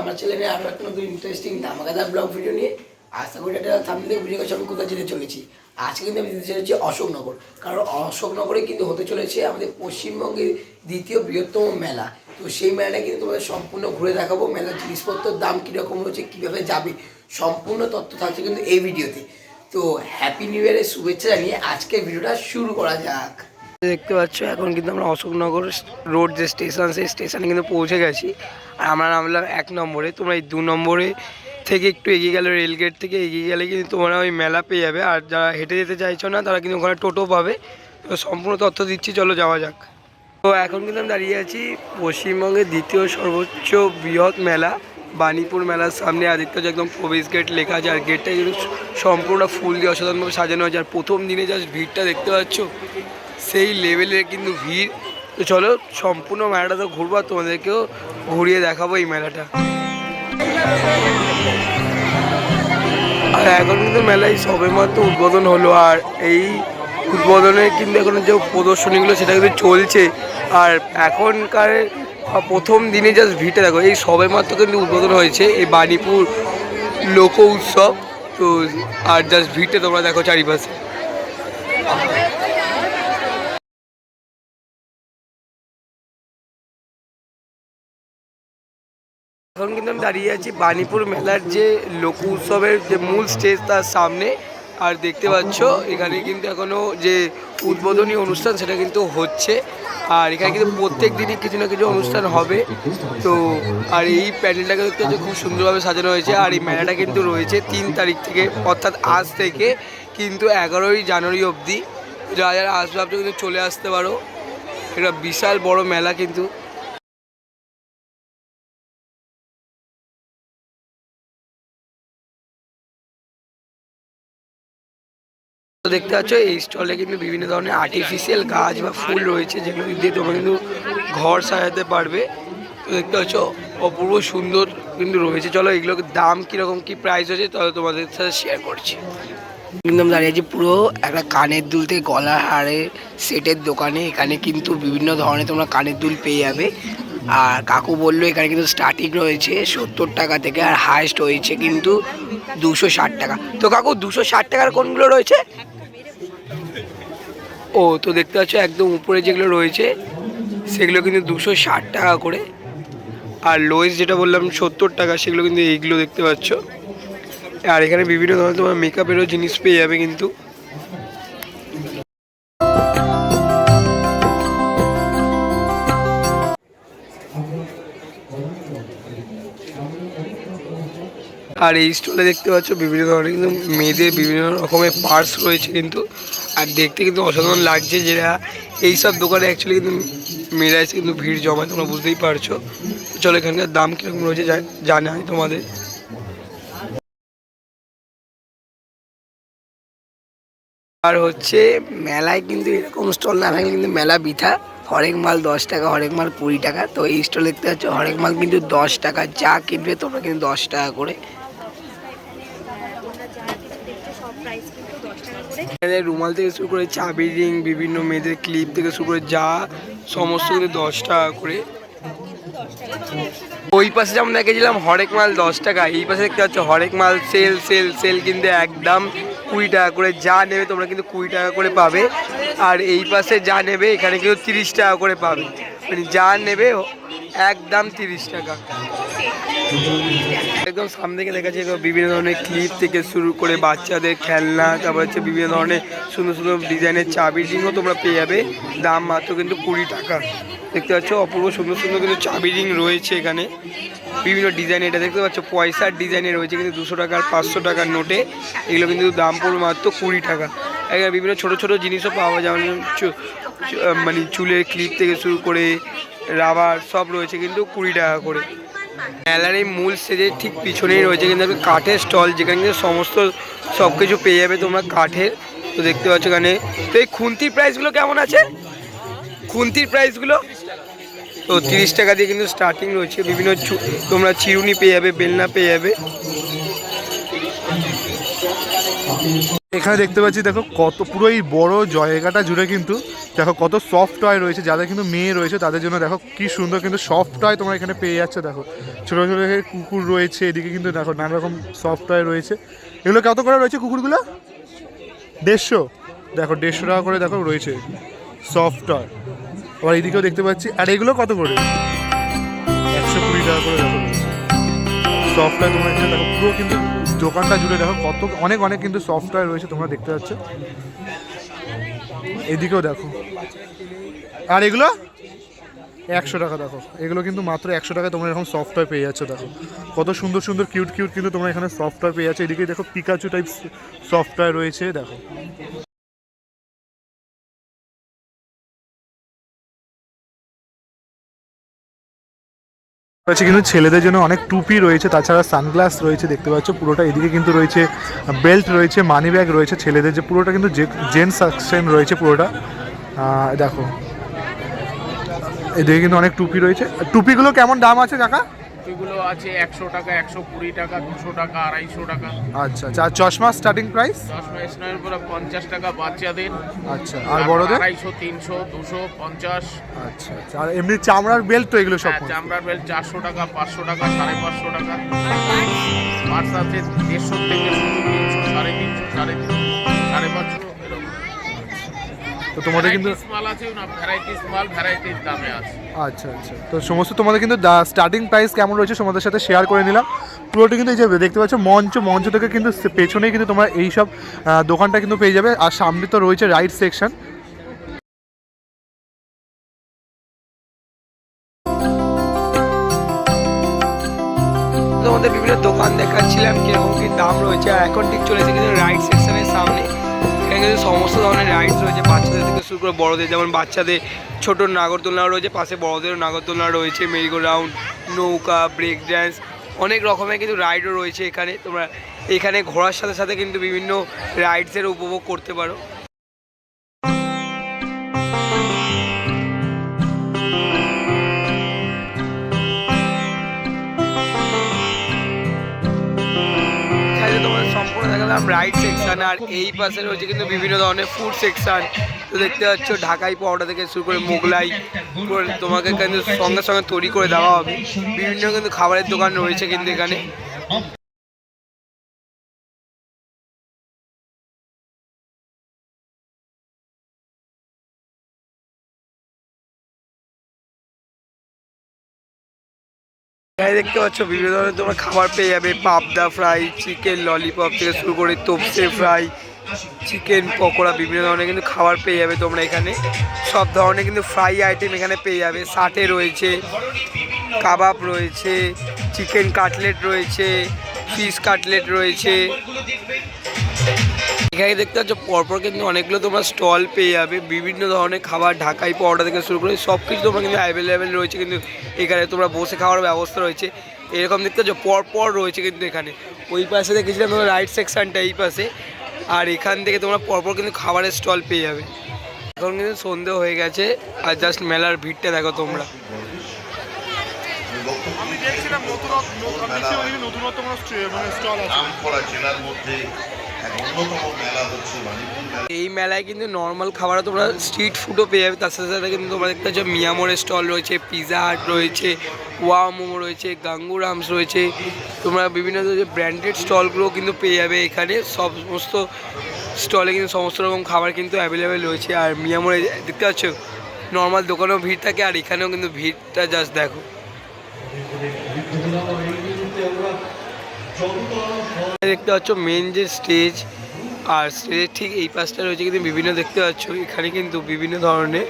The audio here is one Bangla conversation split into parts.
আমার চ্যানেলে আরও একটা নতুন ইন্টারেস্টিং ধামাকাদার ব্লগ ভিডিও নিয়ে। আশা করি একটা সামনে থেকে বুঝে গেছে আমি কোথায় যেতে চলেছি? আজকে কিন্তু আমি যেতে চলেছি অশোকনগর। কারণ অশোকনগরে কিন্তু হতে চলেছে আমাদের পশ্চিমবঙ্গের দ্বিতীয় বৃহত্তম মেলা। তো সেই মেলাটা কিন্তু তোমাদের সম্পূর্ণ ঘুরে দেখাবো। মেলার জিনিসপত্রের দাম কীরকম রয়েছে, কীভাবে যাবে, সম্পূর্ণ তথ্য থাকছে কিন্তু এই ভিডিওতে তো। হ্যাপি নিউ ইয়ারের শুভেচ্ছা জানিয়ে আজকের ভিডিওটা শুরু করা যাক। দেখতে পাচ্ছ, এখন কিন্তু আমরা অশোকনগর রোড যে স্টেশন, সেই স্টেশনে কিন্তু পৌঁছে গেছি। আর আমরা নামলাম এক নম্বরে। তোমরা এই দু নম্বরে থেকে একটু এগিয়ে গেলে রেলগেট থেকে এগিয়ে গেলে কিন্তু তোমরা ওই মেলা পেয়ে যাবে। আর যারা হেঁটে যেতে চাইছো না, তারা কিন্তু ওখানে টোটো পাবে। তো সম্পূর্ণ তথ্য দিচ্ছি, চলো যাওয়া যাক। তো এখন কিন্তু আমি দাঁড়িয়ে আছি পশ্চিমবঙ্গের দ্বিতীয় সর্বোচ্চ বৃহৎ মেলা, বাণীপুর মেলার সামনে। আদিত্য যে একদম প্রবেশ গেট লেখা আছে। আর গেটটা কিন্তু সম্পূর্ণ ফুল দিয়ে অসাধারণভাবে সাজানো আছে। আর প্রথম দিনে জাস্ট ভিড়টা দেখতে পাচ্ছ। সেই লেভেলের কিন্তু ভিড়। তো চলো, সম্পূর্ণ মেলাটা তো ঘুরবো আর তোমাদেরকেও ঘুরিয়ে দেখাবো এই মেলাটা। আর এখন কিন্তু মেলায় সবেমাত্র উদ্বোধন হলো আর এই উদ্বোধনের কিন্তু এখন যে প্রদর্শনীগুলো সেটা কিন্তু চলছে। আর এখনকার প্রথম দিনে জাস্ট ভিড়টা দেখো, এই সবেমাত্র কিন্তু উদ্বোধন হয়েছে এই বাণীপুর লোক উৎসব। তো আর জাস্ট ভিড়টা তোমরা দেখো চারিপাশে। এখন কিন্তু আমি দাঁড়িয়ে আছি বাণীপুর মেলার যে লোক উৎসবের যে মূল স্টেজ তার সামনে। আর দেখতে পাচ্ছ, এখানে কিন্তু এখনও যে উদ্বোধনী অনুষ্ঠান সেটা কিন্তু হচ্ছে। আর এখানে কিন্তু প্রত্যেক দিনই কিছু না কিছু অনুষ্ঠান হবে। তো, আর এই প্যান্ডেলটাকে দেখতে হচ্ছে খুব সুন্দরভাবে সাজানো হয়েছে। আর এই মেলাটা কিন্তু রয়েছে তিন তারিখ থেকে, অর্থাৎ আজ থেকে কিন্তু এগারোই জানুয়ারি অবধি। যারা যারা আসবে আপনি কিন্তু চলে আসতে পারো। এটা বিশাল বড় মেলা কিন্তু দেখতে পাচ্ছ, এই স্টলে কিন্তু বিভিন্ন ধরনের আর্টিফিশিয়াল গাছ বা ফুল রয়েছে যেগুলো দিয়ে তোমরা কিন্তু ঘর সাজাতে পারবে। তো দেখতে পাচ্ছ, অপূর্ব সুন্দর কিন্তু রয়েছে। চলো এগুলোর দাম কীরকম, কী প্রাইস হয়েছে তাহলে তোমাদের সাথে শেয়ার করছি। আমি দাঁড়িয়ে পুরো একটা কানের দুল থেকে গলার হারের সেটের দোকানে। এখানে কিন্তু বিভিন্ন ধরনের তোমরা কানের দুল পেয়ে যাবে। আর কাকু বলল, এখানে কিন্তু স্টার্টিং রয়েছে, সত্তর টাকা থেকে আর হায়েস্ট হয়েছে কিন্তু দুশো ষাট টাকা। তো কাকু, দুশো ষাট টাকার কোনগুলো রয়েছে? ও, তো দেখতে পাচ্ছ একদম উপরে যেগুলো রয়েছে, সেগুলো কিন্তু দুশো ষাট টাকা করে। আর লোয়েস্ট যেটা বললাম, সত্তর টাকা, সেগুলো কিন্তু এইগুলো দেখতে পাচ্ছ। আর এখানে বিভিন্ন ধরনের তোমার মেকআপেরও জিনিস পেয়ে যাবে কিন্তু। আর এই স্টলে দেখতে পাচ্ছ বিভিন্ন ধরনের কিন্তু মেয়েদের বিভিন্ন রকমের পার্স রয়েছে কিন্তু। আর দেখতে কিন্তু অসাধারণ লাগছে যেটা এইসব দোকানে অ্যাকচুয়ালি কিন্তু মেয়েরা কিন্তু ভিড় জমায়, তোমরা বুঝতেই পারছ। চলো এখানকার দাম কীরকম রয়েছে জানাই তোমাদের। আর হচ্ছে, মেলায় কিন্তু এরকম স্টল না থাকলে কিন্তু মেলা বিথা। হরেক মাল দশ টাকা, হরেক মাল কুড়ি টাকা। তো এই স্টল দেখতে পাচ্ছ, হরেক মাল কিন্তু দশ টাকা। যা কিনবে তোমরা কিন্তু দশ টাকা করে এখানে রুমাল থেকে শুরু করে চাবি রিং বিভিন্ন মেয়েদের ক্লিপ থেকে শুরু করে যা সমস্ত কিন্তু দশ টাকা করে। ওই পাশে যেমন দেখেছিলাম হরেক মাল দশ টাকা, এই পাশে দেখতে পাচ্ছ হরেক মাল সেল সেল সেল কিন্তু একদম কুড়ি টাকা করে। যা নেবে তোমরা কিন্তু কুড়ি টাকা করে পাবে। আর এই পাশে যা নেবে এখানে কিন্তু তিরিশ টাকা করে পাবে। মানে যা নেবে, একদম তিরিশ টাকা। একদম সামনে থেকে দেখা যাচ্ছে বিভিন্ন ধরনের ক্লিপ থেকে শুরু করে বাচ্চাদের খেলনা, তারপর হচ্ছে বিভিন্ন ধরনের সুন্দর সুন্দর ডিজাইনের চাবি রিংও তোমরা পেয়ে যাবে। দাম মাত্র কিন্তু কুড়ি টাকা। দেখতে পাচ্ছ, অপূর্ব সুন্দর সুন্দর কিন্তু চাবি রিং রয়েছে এখানে। বিভিন্ন ডিজাইন এটা দেখতে পাচ্ছ, পয়সার ডিজাইনে রয়েছে কিন্তু দুশো টাকার পাঁচশো টাকার নোটে। এগুলো কিন্তু দাম পড়বে মাত্র কুড়ি টাকা। এখানে বিভিন্ন ছোট ছোট জিনিসও পাওয়া যায় মানে চুলের ক্লিপ থেকে শুরু করে রাবার সব রয়েছে কিন্তু কুড়ি টাকা করে। মেলার এই মূল স্টেজের ঠিক পিছনেই রয়েছে কিন্তু কাঠের স্টল যেখানে কিন্তু সমস্ত সব কিছু পেয়ে যাবে তোমরা কাঠের। তো দেখতে পাচ্ছ এখানে। তো এই খুন্তির প্রাইসগুলো কেমন আছে? খুন্তির প্রাইসগুলো তো তিরিশ টাকা দিয়ে কিন্তু স্টার্টিং রয়েছে। বিভিন্ন তোমরা চিরুনি পেয়ে যাবে, বেলনা পেয়ে যাবে। এখানে দেখতে পাচ্ছি, দেখো, কত পুরো এই বড় জায়গাটা জুড়ে কিন্তু, দেখো, কত সফট টয় রয়েছে, যাদের কিন্তু মেয়ে রয়েছে, তাদের জন্য দেখো কি সুন্দর কিন্তু সফট টয় তোমরা এখানে পেয়ে যাচ্ছ, দেখো। ছোটো ছোটো কুকুর রয়েছে, এদিকে কিন্তু দেখো নানা রকম সফট টয় রয়েছে। এগুলো কত করে রয়েছে কুকুরগুলো? দেড়শো। দেখো, দেড়শো টাকা করে দেখো রয়েছে সফট টয় আবার এদিকেও দেখতে পাচ্ছি, আর এগুলো কত করে? একশো কুড়ি টাকা করে দেখো সফটওয়্যার তোমরা এখানে দেখো, পুরো কিন্তু দোকানটা জুড়ে দেখো কত, অনেক অনেক কিন্তু সফটওয়্যার রয়েছে, তোমরা দেখতে পাচ্ছ। এদিকেও দেখো। আর এগুলো? একশো টাকা দেখো। এগুলো কিন্তু মাত্র একশো টাকায় তোমরা এরকম সফটওয়্যার পেয়ে যাচ্ছ, দেখো। কত সুন্দর সুন্দর কিউট কিউট কিন্তু তোমরা এখানে সফটওয়্যার পেয়ে যাচ্ছ। এদিকে দেখো পিকাচু টাইপ সফটওয়্যার রয়েছে, দেখো। আছে কিন্তু ছেলেদের জন্য অনেক টুপি রয়েছে, তাছাড়া সানগ্লাস রয়েছে, দেখতে পাচ্ছ, পুরোটা এদিকে কিন্তু রয়েছে, বেল্ট রয়েছে, মানি ব্যাগ রয়েছে ছেলেদের, যে পুরোটা কিন্তু জেন্টস সেকশন রয়েছে পুরোটা। দেখো, এদিকে কিন্তু অনেক টুপি রয়েছে। টুপিগুলো কেমন দাম আছে, কাকা? এগুলো আছে একশো টাকা একশো কুড়ি টাকা দুশো টাকা আড়াইশো টাকা। আচ্ছা আচ্ছা আর চশমা স্টার্টিং প্রাইস দশ স্নানের পরে পঞ্চাশ টাকা বাচ্চাদের। আচ্ছা আর বড়দের? আড়াইশো তিনশো দুশো পঞ্চাশ। আচ্ছা আচ্ছা আর এমনি চামড়ার বেল্ট তো এগুলো সব হ্যাঁ চামড়ার বেল্ট চারশো টাকা পাঁচশো টাকা সাড়ে পাঁচশো টাকা। পার্স আছে দেড়শো থেকে তিনশো সাড়ে তিনশো সাড়ে তিনশো সাড়ে পাঁচশো। তো তোমাদের কিন্তু মাল আছে না ভ্যারাইটিস মাল ভ্যারাইটিস দামে আছে। আচ্ছা আচ্ছা। তো সমস্ত তোমাদের কিন্তু স্টার্টিং প্রাইস কেমন রয়েছে তোমাদের সাথে শেয়ার করে নিলাম। পুরোটা কিন্তু এই যে দেখতে পাচ্ছ মঞ্চ মঞ্চ থেকে কিন্তু পেছনেই কিন্তু তোমরা এই সব দোকানটা কিন্তু পেয়ে যাবে। আর সামনে তো রয়েছে রাইট সেকশন তোমাদের বিভিন্ন দোকান দেখাচ্ছিলাম কীরকম কি দাম রয়েছে আর এখন ঠিক চলেছে কিন্তু রাইড সেকশনের সামনে। এখানে সমস্ত ধরনের রাইডস রয়েছে। বাচ্চাদের থেকে শুরু করে বড়দের, যেমন বাচ্চাদের ছোট নাগরদোলনা রয়েছে, পাশে বড়দেরও নাগরদোলনা রয়েছে মেরিগো রাউন্ড নৌকা ব্রেক ড্যান্স অনেক রকমের কিন্তু রাইডও রয়েছে এখানে। তোমরা এখানে ঘোরার সাথে সাথে কিন্তু বিভিন্ন রাইডসের উপভোগ করতে পারো। রাইড সেকশন আর এই পাশে রয়েছে কিন্তু বিভিন্ন ধরনের ফুড সেকশন তো দেখতে পাচ্ছ, ঢাকাই পাউডার থেকে শুরু করে মোগলাই তোমাকে কিন্তু সঙ্গে সঙ্গে তৈরি করে দেওয়া হবে। বিভিন্ন কিন্তু খাবারের দোকান রয়েছে কিন্তু এখানে। এখানে দেখতে পাচ্ছ, বিভিন্ন ধরনের তোমরা খাবার পেয়ে যাবে। পাবদা ফ্রাই, চিকেন ললিপপ থেকে শুরু করে তোপসে ফ্রাই, চিকেন পকোড়া, বিভিন্ন ধরনের কিন্তু খাবার পেয়ে যাবে তোমরা এখানে। সব ধরনের কিন্তু ফ্রাই আইটেম এখানে পেয়ে যাবে। সাটে রয়েছে কাবাব রয়েছে, চিকেন কাটলেট রয়েছে ফিশ কাটলেট রয়েছে। এখানে দেখতে পাচ্ছ পরপর কিন্তু অনেকগুলো তোমরা স্টল পেয়ে যাবে। বিভিন্ন ধরনের খাবার ঢাকাই পরোটা থেকে শুরু করে সব কিছু তোমরা কিন্তু অ্যাভেলেবেল রয়েছে কিন্তু এখানে তোমরা বসে খাওয়ার ব্যবস্থা রয়েছে। এরকম দেখতে পাচ্ছ পরপর রয়েছে কিন্তু এখানে। ওই পাশে দেখেছিলাম তোমরা রাইট সেকশনটা এই পাশে। আর এখান থেকে তোমরা পরপর কিন্তু খাবারের স্টল পেয়ে যাবে। এখন কিন্তু সন্ধে হয়ে গেছে আর জাস্ট মেলার ভিড়টা দেখো তোমরা। আমি দেখছিলাম নতুনত্ব মানে স্টল নাম করা জেলার মধ্যে এই মেলায় কিন্তু নর্মাল খাবারও তোমরা স্ট্রিট ফুডও পেয়ে যাবে। তার সাথে সাথে কিন্তু তোমরা দেখতে পাচ্ছ মিয়ামোরের স্টল রয়েছে পিৎজা হাট রয়েছে ওয়া মোমো রয়েছে গাঙ্গুরামস রয়েছে। তোমরা বিভিন্ন যে ব্র্যান্ডেড স্টলগুলো কিন্তু পেয়ে যাবে এখানে। সমস্ত স্টলে কিন্তু সমস্ত রকম খাবার কিন্তু অ্যাভেলেবেল রয়েছে। আর মিয়ামোরে দেখতে পাচ্ছ? নর্মাল দোকানেও ভিড় থাকে, আর এখানেও কিন্তু ভিড়টা জাস্ট দেখো। দেখতে পাচ্ছ মেন যে স্টেজ আর স্টেজের ঠিক এই পাশটা রয়েছে কিন্তু বিভিন্ন দেখতে পাচ্ছ, এখানে কিন্তু বিভিন্ন ধরনের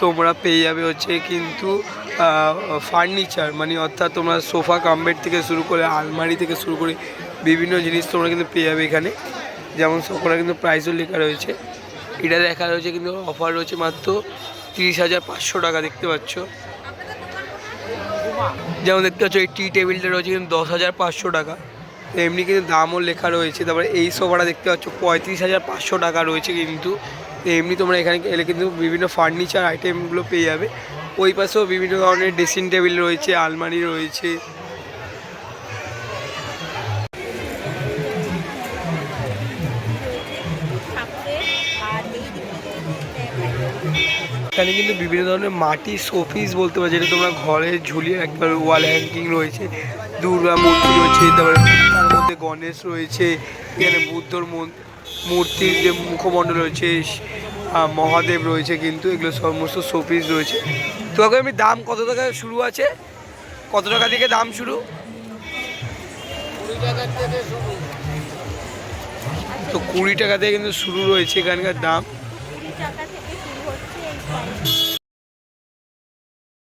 তোমরা পেয়ে যাবে হচ্ছে কিন্তু ফার্নিচার মানে অর্থাৎ তোমরা সোফা, কামবেড থেকে শুরু করে আলমারি থেকে শুরু করে বিভিন্ন জিনিস তোমরা কিন্তু পেয়ে যাবে এখানে। যেমন সবকটা কিন্তু প্রাইসও লেখা রয়েছে। এটা লেখা রয়েছে কিন্তু অফার রয়েছে মাত্র তিরিশ হাজার পাঁচশো টাকা, দেখতে পাচ্ছ। যেমন দেখতে পাচ্ছ এই টি টেবিলটা রয়েছে কিন্তু দশ হাজার পাঁচশো টাকা। এমনি কিন্তু দামও লেখা রয়েছে। তারপরে এই সোফাটা দেখতে পাচ্ছ, পঁয়ত্রিশ হাজার পাঁচশো টাকা রয়েছে কিন্তু। এমনি তোমরা এখানে এলে কিন্তু বিভিন্ন ফার্নিচার আইটেমগুলো পেয়ে যাবে। ওই পাশেও বিভিন্ন ধরনের ড্রেসিং টেবিল রয়েছে, আলমারি রয়েছে। এখানে কিন্তু বিভিন্ন ধরনের মাটি শোপিস বলতে পারো, যেটা তোমরা ঘরে ঝুলিয়ে একবার ওয়াল হ্যাঙ্কিং রয়েছে। দুর্গা মূর্তি রয়েছে, তারপরে গণেশ রয়েছে, এখানে বুদ্ধর মূর্তির যে মুখমণ্ডল রয়েছে মহাদেব রয়েছে কিন্তু, এগুলো সমস্ত শোপিস রয়েছে। তো এখন আমি দাম কত টাকা শুরু আছে? কত টাকা থেকে দাম শুরু? তো কুড়ি টাকা থেকে কিন্তু শুরু রয়েছে এখানকার দাম। টাকা থেকে শুরু হচ্ছে